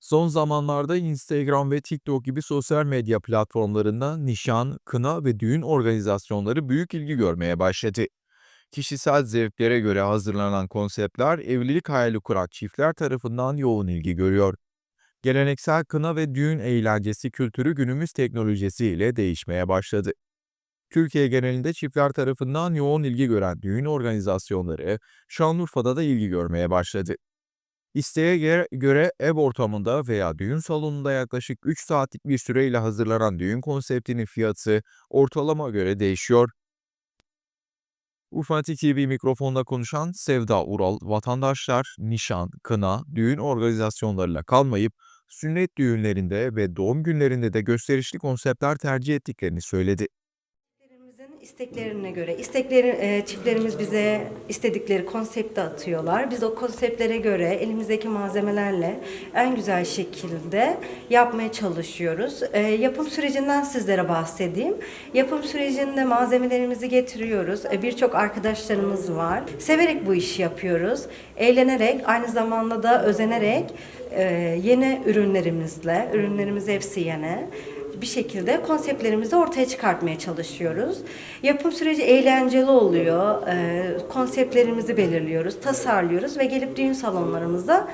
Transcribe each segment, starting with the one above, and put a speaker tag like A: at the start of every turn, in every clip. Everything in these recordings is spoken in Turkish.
A: Son zamanlarda Instagram ve TikTok gibi sosyal medya platformlarında nişan, kına ve düğün organizasyonları büyük ilgi görmeye başladı. Kişisel zevklere göre hazırlanan konseptler evlilik hayali kuran çiftler tarafından yoğun ilgi görüyor. Geleneksel kına ve düğün eğlencesi kültürü günümüz teknolojisiyle değişmeye başladı. Türkiye genelinde çiftler tarafından yoğun ilgi gören düğün organizasyonları Şanlıurfa'da da ilgi görmeye başladı. İsteğe göre, ev ortamında veya düğün salonunda yaklaşık 3 saatlik bir süreyle hazırlanan düğün konseptinin fiyatı ortalama göre değişiyor. Urfa TV mikrofonda konuşan Sevda Ural, vatandaşlar nişan, kına, düğün organizasyonlarıyla kalmayıp sünnet düğünlerinde ve doğum günlerinde de gösterişli konseptler tercih ettiklerini söyledi.
B: İsteklerine göre, istekleri e, çiftlerimiz bize istedikleri konsepti atıyorlar. Biz o konseptlere göre elimizdeki malzemelerle en güzel şekilde yapmaya çalışıyoruz. E, yapım sürecinden sizlere bahsedeyim. Yapım sürecinde malzemelerimizi getiriyoruz. E, Birçok arkadaşlarımız var. Severek bu işi yapıyoruz. Eğlenerek, aynı zamanda da özenerek e, yeni ürünlerimizle, ürünlerimiz hepsi yeni bir şekilde konseptlerimizi ortaya çıkartmaya çalışıyoruz. Yapım süreci eğlenceli oluyor. Ee, konseptlerimizi belirliyoruz, tasarlıyoruz ve gelip düğün salonlarımızda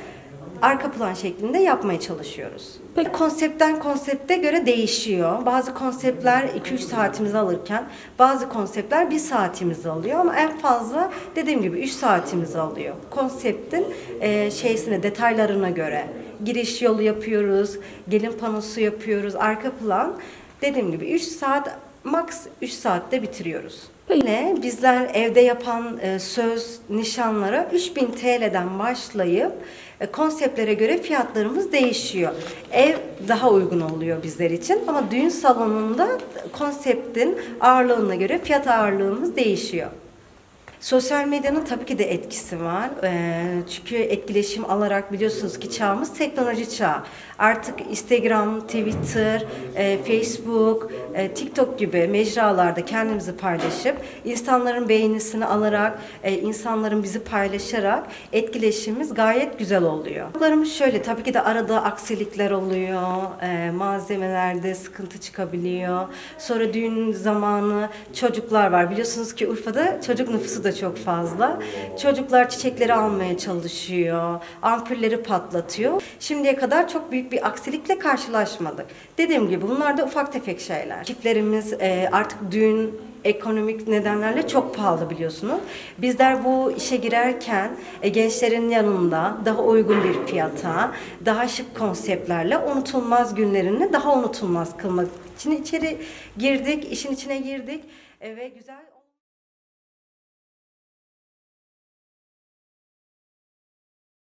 B: arka plan şeklinde yapmaya çalışıyoruz. Peki konseptten konsepte göre değişiyor. Bazı konseptler 2-3 saatimizi alırken bazı konseptler 1 saatimizi alıyor ama en fazla dediğim gibi 3 saatimizi alıyor. Konseptin e, şeysine, detaylarına göre giriş yolu yapıyoruz, gelin panosu yapıyoruz, arka plan. Dediğim gibi 3 saat, max 3 saatte bitiriyoruz. Yine bizler evde yapan e, söz, nişanlara 3000 TL'den başlayıp e, konseptlere göre fiyatlarımız değişiyor. Ev daha uygun oluyor bizler için ama düğün salonunda konseptin ağırlığına göre fiyat ağırlığımız değişiyor. Sosyal medyanın tabii ki de etkisi var. Ee, çünkü etkileşim alarak biliyorsunuz ki çağımız teknoloji çağı. Artık Instagram, Twitter, e, Facebook, e, TikTok gibi mecralarda kendimizi paylaşıp insanların beğenisini alarak, e, insanların bizi paylaşarak etkileşimimiz gayet güzel oluyor. Bunlarımız şöyle tabii ki de arada aksilikler oluyor. Malzemelerde sıkıntı çıkabiliyor. Sonra düğün zamanı çocuklar var. Biliyorsunuz ki Urfa'da çocuk nüfusu da çok fazla. Çocuklar çiçekleri almaya çalışıyor. Ampulleri patlatıyor. Şimdiye kadar çok büyük bir aksilikle karşılaşmadık. Dediğim gibi bunlar da ufak tefek şeyler. Çiftlerimiz e, artık düğün ekonomik nedenlerle çok pahalı biliyorsunuz. Bizler bu işe girerken e, gençlerin yanında daha uygun bir fiyata, daha şık konseptlerle unutulmaz günlerini daha unutulmaz kılmak için içeri girdik, işin içine girdik e, ve güzel